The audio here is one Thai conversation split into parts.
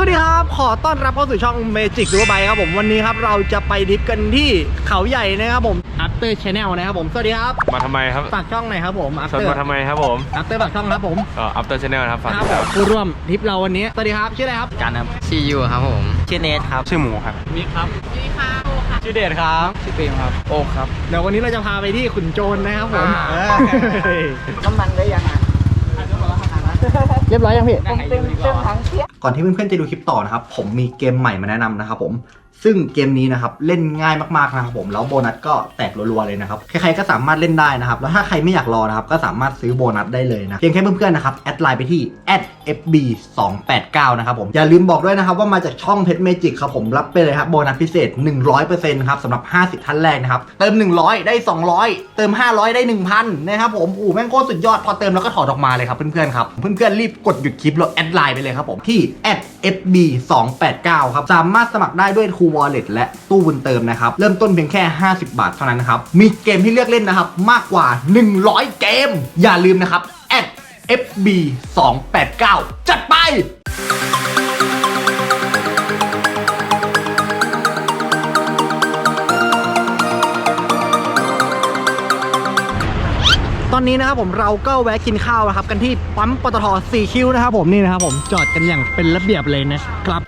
สวัสดีครับ ขอต้อนรับเข้าสู่ช่อง Magic d u b a i ครับผมวันนี้ครับเราจะไปดริฟกันที่เขาใหญ่นะครับผม After Channel นะครับผม สวัสดีครับมาทำไมครับฝากช่องหน่อยครับผม ชวน After มาทำไมครับผม After ฝากช่องครับผมก็ after channel นะครับฝากครับติดผตามมผู้ร่วมทริปเราวันนี้ สวัสดีครับ ชื่ออะไรครับกันครับชื่อยูครับผม ชื่อเนทครับ ชื่อหมูครับมิครับชื่อเดชครับ ชื่อเปรมครับ โอครับ เดี๋ยววันนี้เราจะพาไปที่ขุนโจรนะครับผมอ่า เออน้ำมันได้ยังอะเรียบร้อยยังพี่เต็มเต็มทั้ง ก่อนที่เพื่อนๆจะดูคลิปต่อนะครับผมมีเกมใหม่มาแนะนำนะครับผมซึ่งเกมนี้นะครับเล่นง่ายมากๆนะครับผมแล้วโบนัสก็แตกรัวๆเลยนะครับใครๆก็สามารถเล่นได้นะครับแล้วถ้าใครไม่อยากรอนะครับก็สามารถซื้อโบนัสได้เลยนะเพียงแค่เพื่อนๆนะครับแอดไลน์ไปที่ @fb 2 8 9 นะครับผมอย่าลืมบอกด้วยนะครับว่ามาจากช่องเพชรเมจิกครับผมรับไปเลยครับโบนัสพิเศษ 100%ครับสำหรับ 50 ท่านแรกนะครับเติม 100 ได้ 200 เติม 500 ได้ 1,000นะครับผมอู้แม่งโคตรสุดยอดพอเติมแล้วก็ถอดออกมาเลยครับเพื่อนๆครับเพื่อนๆรีบกดหยุดคลิปแล้วแอดไลน์ไปเลยครับผมที่ @fb 2 8 9ครับ สามารถสมัครได้ด้วย True Wallet และตู้บุญเติมนะครับ เริ่มต้นเพียงแค่ 50 บาทเท่านั้นนะครับ มีเกมที่เลือกเล่นนะครับ มากกว่า 100 เกม อย่าลืมนะครับ @fb 2 8 9จัดไป อนนี้นะครับผมเราก็แวะกินข้าวนะครับกันที่ปั๊มปตท4คิวนะครับผมนี่นะครับผมจอดกันอย่างเป็นระเบียบเลยนะครับ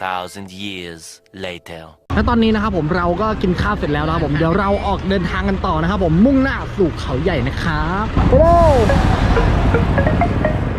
2,000 years later. และตอนนี้นะครับผมเราก็กินข้าวเสร็จแล้วนะครับผมเดี๋ยวเราออกเดินทางกันต่อนะครับผมมุ่งหน้าสู่เขาใหญ่นะครับไปเลย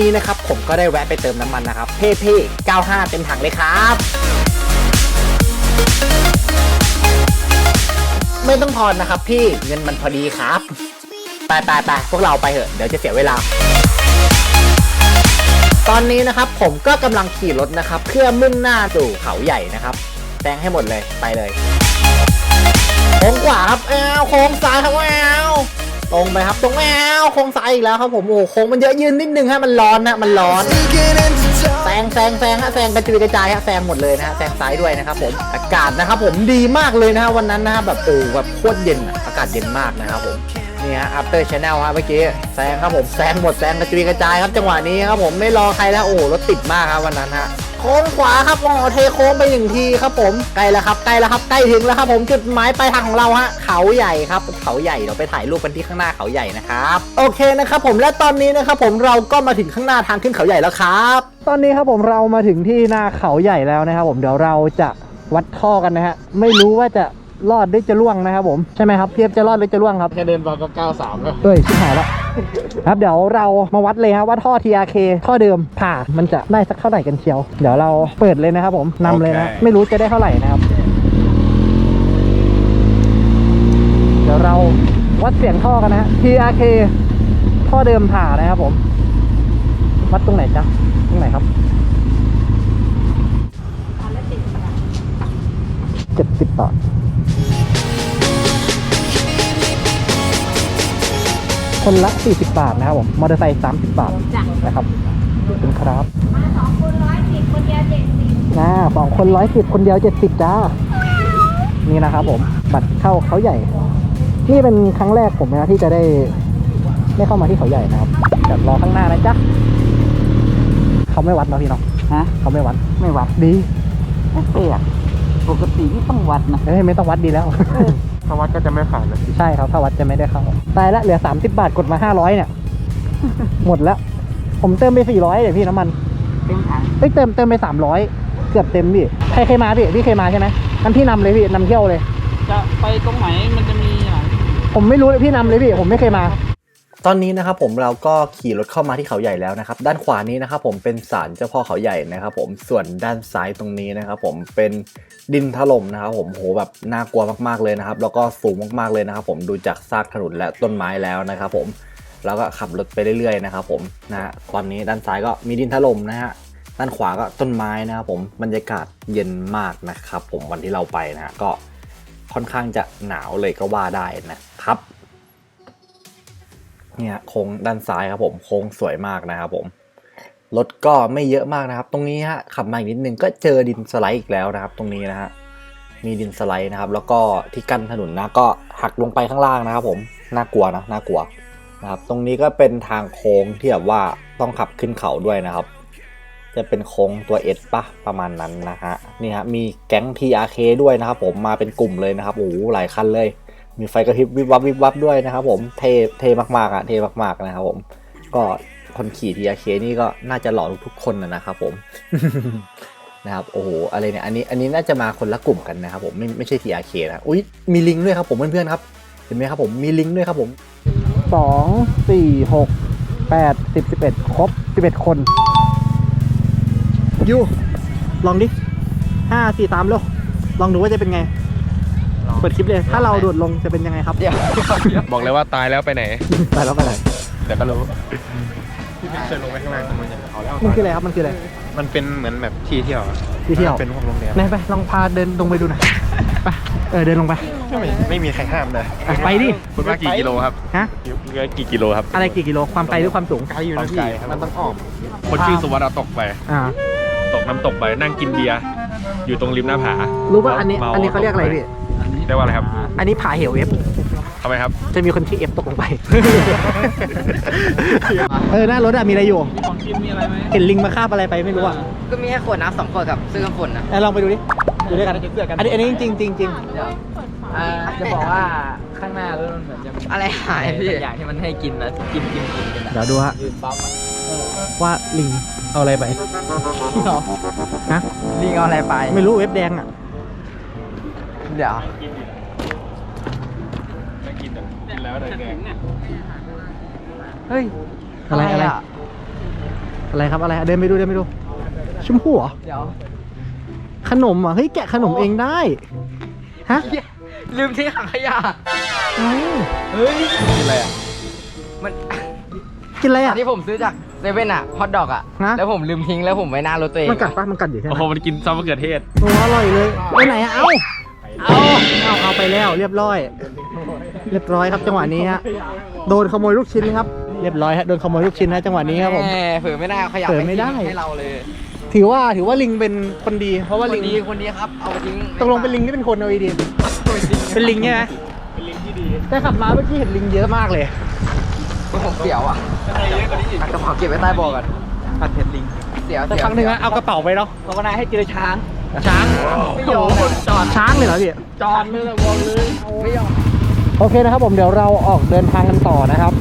นี้นะครับผมก็ได้แวะไปเติมน้ำมันนะครับเพ่เพ่95 เต็มถังเลยครับ ไม่ต้องทอนนะครับพี่เงินมันพอดีครับไปไปไปพวกเราไปเถอะเดี๋ยวจะเสียเวลา ตอนนี้นะครับผมก็กำลังขี่รถนะครับ เพื่อมุ่งหน้าสู่เขาใหญ่นะครับแซงให้หมดเลยไปเลยโค้งขวาครับแอวโค้งซ้ายครับแอว ตรงไปครับตรงแอวโค้งซ้ายอีกแล้วครับผมโอ้โค้งมันเยอะยืนนิดนึงฮะมันร้อนนะมันร้อนแซงแซงแซงฮะแซงกระจุยกระจายฮะแซงหมดเลยนะฮะแซงซ้ายด้วยนะครับผมอากาศนะครับผมดีมากเลยนะฮะวันนั้นนะฮะแบบโอ้แบบโคตรเย็นอะอากาศเย็นมากนะครับผมนี่ฮะ after channel ฮะเมื่อกี้แซงครับผมแซงหมดแซงกระจุยกระจายครับจังหวะนี้ครับผมไม่รอใครแล้วโอ้รถติดมากครับวันนั้นฮะ ค้งขวาครับโอ้โหเทโค้งไปหนึ่งทีครับผมใกล้แล้วครับใกล้แล้วครับใกล้ถึงแล้วครับผมจุดหมายปลายทางของเราฮะเขาใหญ่ครับเขาใหญ่เราไปถ่ายรูปกันที่ข้างหน้าเขาใหญ่นะครับโอเคนะครับผมและตอนนี้นะครับผมเราก็มาถึงข้างหน้าทางขึ้นเขาใหญ่แล้วครับ ตอนนี้ครับผมเรามาถึงที่หน้าเขาใหญ่แล้วนะครับ ผมเดี๋ยวเราจะวัดท่อกันนะฮะไม่รู้ว่าจะรอดหรือจะล่วงนะครับผมใช่ไหมครับเพียบจะรอดหรือจะล่วงครับแค่เดินมาก็เก้าสามแล้วเฮ้ยชิบหายแล้ว ครับเดี๋ยวเรามาวัดเลยครับว่าท่อ TRK ท่อเดิมผ่ามันจะได้สักเท่าไหร่กันเชียว เดี๋ยวเราเปิดเลยนะครับผมนำเลยนะโอเคไม่รู้จะได้เท่าไหร่นะครับ เดี๋ยวเราวัดเสียงท่อกันนะฮะ TRK ท่อเดิมผ่านะครับผม วัดตรงไหนจ๊ะตรงไหนครับเจ็ดสิบบาท คนละ 40 บาทนะครับผม มอเตอร์ไซค์30 บาทนะครับขอบคุณครับมาสองคนร้อยสิบคนเดียวเจ็ดสิบนะสองคนร้อยสิบคนเดียว70จ้า นี่นะครับผม บัตรเข้าเขาใหญ่ นี่เป็นครั้งแรกผมนะที่จะได้ได้เข้ามาที่เขาใหญ่นะครับเดี๋ยวรอข้างหน้านะจ๊ะเขาไม่วัดเนาะพี่เนาะฮะเขาไม่วัด ไม่วัดดีเปียกปกติที่ต้องวัดนะเอ้ยไม่ต้องวัดดีแล้ว ถ้าวัดก็จะไม่ผ่านนะใช่ครับถ้าวัดจะไม่ได้เข้าตายละเหลือ 30 บาทกดมา 500 เนี่ย หมดแล้ว ผมเติมไป 400เดี๋ยวพี่น้ำมันเต็มถังเอ้ยเติมเติมไปสามร้อยเกือบเต็มพี่ใครเคยมาพี่พี่เคยมาใช่ไหมงั้นพี่นำเลยพี่นำเที่ยวเลย จะไปตรงไหนมันจะมีอะผมไม่รู้เลยพี่นำเลยพี่ผมไม่เคยมา ตอนนี้นะครับผมเราก็ขี่รถเข้ามาที่เขาใหญ่แล้วนะครับ ด้านขวานี้นะครับผมเป็นศาลเจ้าพ่อเขาใหญ่นะครับผมส่วนด้านซ้ายตรงนี้นะครับผมเป็นดินถล่มนะครับผมโหแบบน่ากลัวมากๆเลยนะครับ แล้วก็สูงมากๆเลยนะครับ ผมดูจากซากถนนและต้นไม้แล้วนะครับ ผมแล้วก็ขับรถไปเรื่อยๆนะครับผมนะฮะตอนนี้ด้านซ้ายก็มีดินถล่มนะฮะด้านขวาก็ต้นไม้นะครับผมบรรยากาศเย็นมากนะครับ ผมวันที่เราไปนะฮะก็ค่อนข้างจะหนาวเลยก็ว่าได้นะครับ เนี่ยโค้งด้านซ้ายครับผมโค้งสวยมากนะครับผมรถก็ไม่เยอะมากนะครับ ตรงนี้ฮะขับมาอีกนิดนึงก็เจอดินสไลด์อีกแล้วนะครับ ตรงนี้นะฮะมีดินสไลด์นะครับ แล้วก็ที่กั้นถนนนะก็หักลงไปข้างล่างนะครับ ผมน่ากลัวนะน่ากลัวนะครับ ตรงนี้ก็เป็นทางโค้งที่แบบว่าต้องขับขึ้นเขาด้วยนะครับ จะเป็นโค้งตัวเอสปะประมาณนั้นนะฮะนี่ฮะมีแก๊ง TRK ด้วยนะครับ ผมมาเป็นกลุ่มเลยนะครับโอ้โหหลายคันเลย มีไฟกระพริบวิบวับวิบวับด้วยนะครับ ผมเท่เท่มากๆอะเท่มากๆนะครับ ผม ก็คนขี่ TRK นี่ก็น่าจะหล่อทุกๆคนนะนะครับผมนะครับโอ้โหอะไรเนี่ยอันนี้อันนี้น่าจะมาคนละกลุ่มกันนะครับ ผมไม่ไม่ใช่ TRK นะอุ้ยมีลิงก์ด้วยครับผมเพื่อนๆครับเห็นไหมครับผมมีลิงก์ด้วยครับผมสองสี่หกแปดสิบสิบเอ็ดครบสิบเอ็ดคนยูลองดิห้าสี่ตามเร็วลองดูว่าจะเป็นไง เปิดคลิปเลย ถ้าเราโดดลงจะเป็นยังไงครับบอกเลยว่าตายแล้วไปไหนไปแล้วไปไหนแต่ก็รู้พี่ไม่เคยลงไปข้างล่างมันจะเอาแล้วมันคืออะไรครับ มันคืออะไร มันเป็นเหมือนแบบที่เที่ยวอะที่เที่ยว เป็นพวกโรงแรมไหนไปลองพาเดินลงไปดูหน่อย ไป เออเดินลงไป ไม่ไม่มีใครห้ามเลยอะไปดิ คุณว่ากี่กิโลครับ ฮะเรือกี่กิโลครับ อะไรกี่กิโล ความไกลหรือความสูง ไกลอยู่นะพี่ มันต้องอ้อมคนชื่อสุวัสดิ์ตกไป อ่า ตกน้ำตกไปนั่งกินเบียร์อยู่ตรงริมหน้าผา รู้ป่ะอันนี้มอันนี้เขาเรียกอะไรพี่ เรียกว่าอะไรครับอันนี้ผาเหวเอฟทำไมครับ จะมีคนที่เอฟตกลงไป เออหน้ารถอะมีอะไรอยู่มีของกินมีอะไรไหมเห็นลิงมาคาบอะไรไปไม่รู้อะก็มีแค่ขวดน้ำสองขวดกับเสื้อกันฝนนะเออลองไปดูดิดูด้วยกันอันนี้อันนี้จริงจริงจริงอ่าจะบอกว่าข้างหน้ารถมันเหมือนจะมีอะไรหายพี่สักอย่างที่มันให้กินนะกินกินกินกันอะเดี๋ยวดูฮะยืนปั๊มอะว่าลิงเอาอะไรไปฮะลิงเอาอะไรไป ไม่รู้เว็บแดงอะ เดี๋ยว กินกินแล้วเลยแกเฮ้ยอะไรอะไรอะอะไรครับอะไรเดินไปดูเดินไปดู ชมพู่เหรอเดี๋ยว ขนมเหรอะเฮ้ยแกะขนมเองได้ฮะลืมที่ถังขยะ เอ้าเฮ้ยกินอะไรอะ มันกินอะไรอะ ที่ผมซื้อจากเซเว่นอะฮอทดอกอะฮะ แล้วผมลืมทิ้งแล้วผมไว้หน้ารถตัวเองมันกัดปะมันกัดอยู่ใช่ไหมโอ้โห มันกินซอสมะเขือเทศ โอ้อร่อยเลยไปไหนอะเอ้า เอาเอาเอาไปแล้วเรียบร้อย เรียบร้อยครับจังหวะนี้ฮะโดนขโมยลูกชิ้นครับ เรียบร้อยฮะโดนขโมยลูกชิ้นนะจังหวะนี้ครับผม แหเผื่อไม่ได้เอาขยะเผลอไม่ได้ทิ้งให้เราเลยถือว่าถือว่าลิงเป็นคนดี เพราะว่าคลินงดีคนดีครับ เอาไปทิ้งตกลงเป็นลิงที่เป็นคนเอาดีเป็นลิงใช่ไหมเป็นลิงที่ดีแต่ขับมาเมื่อกี้เห็นลิงเยอะมากเลยผมเสียวอะเอากระเป๋าเก็บไว้ใต้เบาะก่อนผัดเผ็ดลิง เสียวแต่เสียวครั้งหนึ่งอะเอากระเป๋าไปเนาะภาวนาให้เจอช้าง ช้างไม่ยอมจอดช้างเลยเหรอพี่จอดเลยละวงเลยไม่ยอมโอเคนะครับผมเดี๋ยวเราออกเดินทางกันต่อนะครับ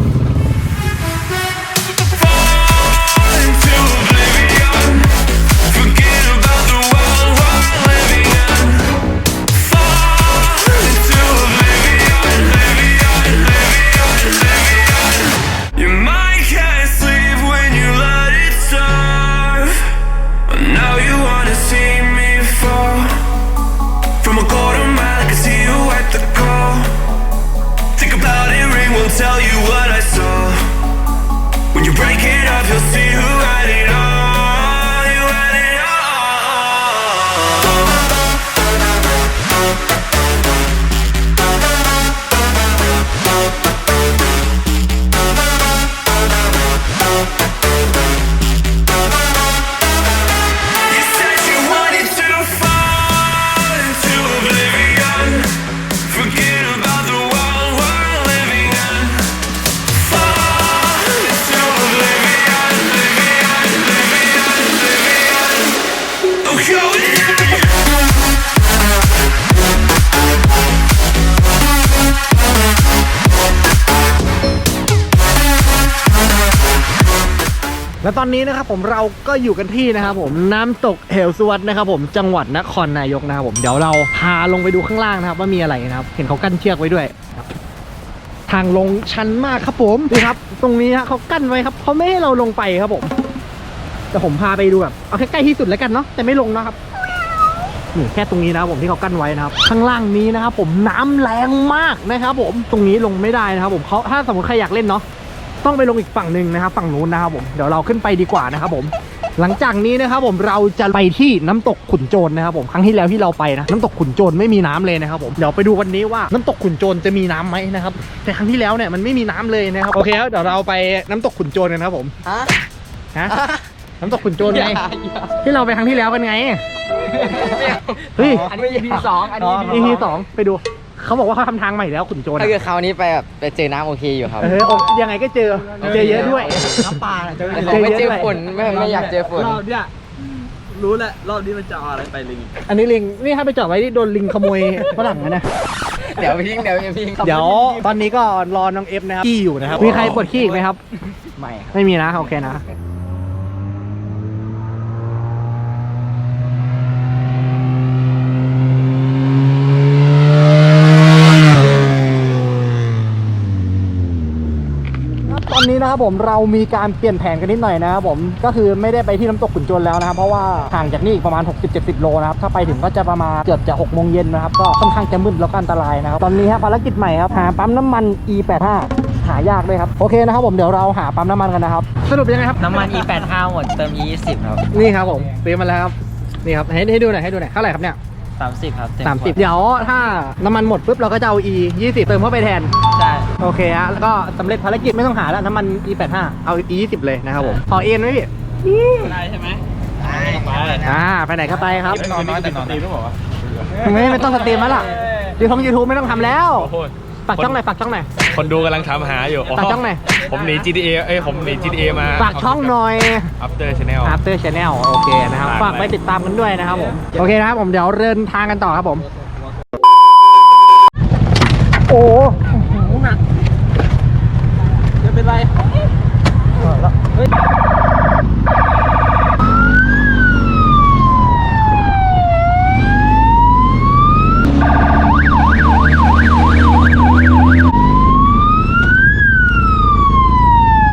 และตอนนี้นะครับผมเราก็อยู่กันที่นะครับผมน้ำตกเหวสวัสดนะครับผมจังหวัดนครนายกนะครับผมเดี๋ยวเราพาลงไปดูข้างล่างนะครับ ว่ามีอะไรนะครับ เห็นเขากั้นเชือกไว้ด้วย ทางลงชันมากครับผมนี่ครับ ตรงนี้ฮะเขากั้นไว้ครับเขาไม่ให้เราลงไปครับผมแต่ผมพาไปดูแบบเอาใกล้ๆที่สุดแล้วกันเนาะแต่ไม่ลงนะครับนี่แค่ตรงนี้นะครับผมที่เขากั้นไว้นะครับ ข้างล่างนี้นะครับผมน้ำแรงมากนะครับผมตรงนี้ลงไม่ได้นะครับผมเขาถ้าสมมติใครอยากเล่นเนาะ ต้องไปลงอีกฝั่งหนึ่งนะครับฝั่งนู้นนะครับผมเดี๋ยวเราขึ้นไปดีกว่านะครับผมหลังจากนี้นะครับผมเราจะไปที่น้ำตกขุนโจรนะครับผมครั้งที่แล้วที่เราไปนะน้ำตกขุนโจรไม่มีน้ำเลยนะครับผมเดี๋ยวไปดูวันนี้ว่าน้ำตกขุนโจรจะมีน้ำไหมนะครับแต่ครั้งที่แล้วเนี่ยมันไม่มีน้ำเลยนะครับโอเคครับเดี๋ยวเราไปน้ำตกขุนโจรกันครับผมฮะฮะน้ำตกขุนโจรไงที่เราไปครั้งที่แล้วกันไงเฮ้ยอันนี้ EP สองอันนี้ EP สองไปดู เขาบอกว่าเขาทำทางใหม่แล้วขุนโจรถ้าอะเกิดคราวนี้ไปแบบไปเจอน้ำโอเคอยู่ครับเออโอ้ยังไงก็เจอเจอเยอะด้วย น้ำปลาเจอแต่ผมไม่เจอฝนไม่ไม่อยากเจอฝนรอบเนี้ยรู้แล้วรอบนี้มันจะเอาอะไรไปลิงอันนี้ลิงนี่ถ้าไปจอดไว้ที่โดนลิงขโมยฝรั่งนะเดี๋ยวพิงเดี๋ยวพิงเดี๋ยวตอนนี้ก็รอน้องเอฟนะครับขี้อยู่นะครับมีใครปวดขี้อีกไหมครับ ไม่ครับ ไม่มีนะโอเคนะ ตอนนี้นะครับผมเรามีการเปลี่ยนแผนกันนิดหน่อยนะครับผมก็คือไม่ได้ไปที่น้ำตกขุนโจรแล้วนะครับเพราะว่าห่างจากนี่อีกประมาณ 60-70 โลนะครับถ้าไปถึงก็จะประมาณเกือบจะ6โมงเย็นนะครับก็ค่อนข้างจะมืดแล้วก็อันตรายนะครับตอนนี้ฮะภารกิจใหม่ครับหาปั๊มน้ำมัน E85 หายากด้วยครับโอเคนะครับผมเดี๋ยวเราหาปั๊มน้ำมันกันนะครับสรุปยังไงครับน้ำมัน E85 หมดเติม E20 ครับนี่ครับผมเตรียมมาแล้วครับนี่ครับให้ให้ดูหน่อยให้ดูหน่อยเท่าไหร่ครับเนี่ย 30 ครับเต็มสามสิบเดี๋ยวถ้าน้ำมันหมดปุ๊บเราก็จะเอา E 20 เติมเข้าไปแทน ใช่ โอเคฮะแล้วก็สำเร็จภารกิจไม่ต้องหาแล้วน้ำมัน E85 เอา E 20เลยนะครับผมขอเอ็นไหมพี่ได้ใช่ไหมอ่าไปไหนก็ไปครับนอนน้อยแต่นอนตีรู้เปล่าวะไม่ไม่ต้องสตรีมแล้วล่ะยูทงยูทูบไม่ต้องทำแล้วโอ้โห ฝากช่องไหน่ฝากช่องไหนคนดูกำลังถามหาอยู่ฝากช่องไหนผมหนี GTA เอ้ยผมหนี GTA มาฝากช่องหน่อย After Channel After Channel โอเคนะครับฝากไปติดตามกันด้วยนะครับผมโอเคนะครับผมเดี๋ยวเดินทางกันต่อครับผม โอ้โหนักจะเป็นไรเฮ้ย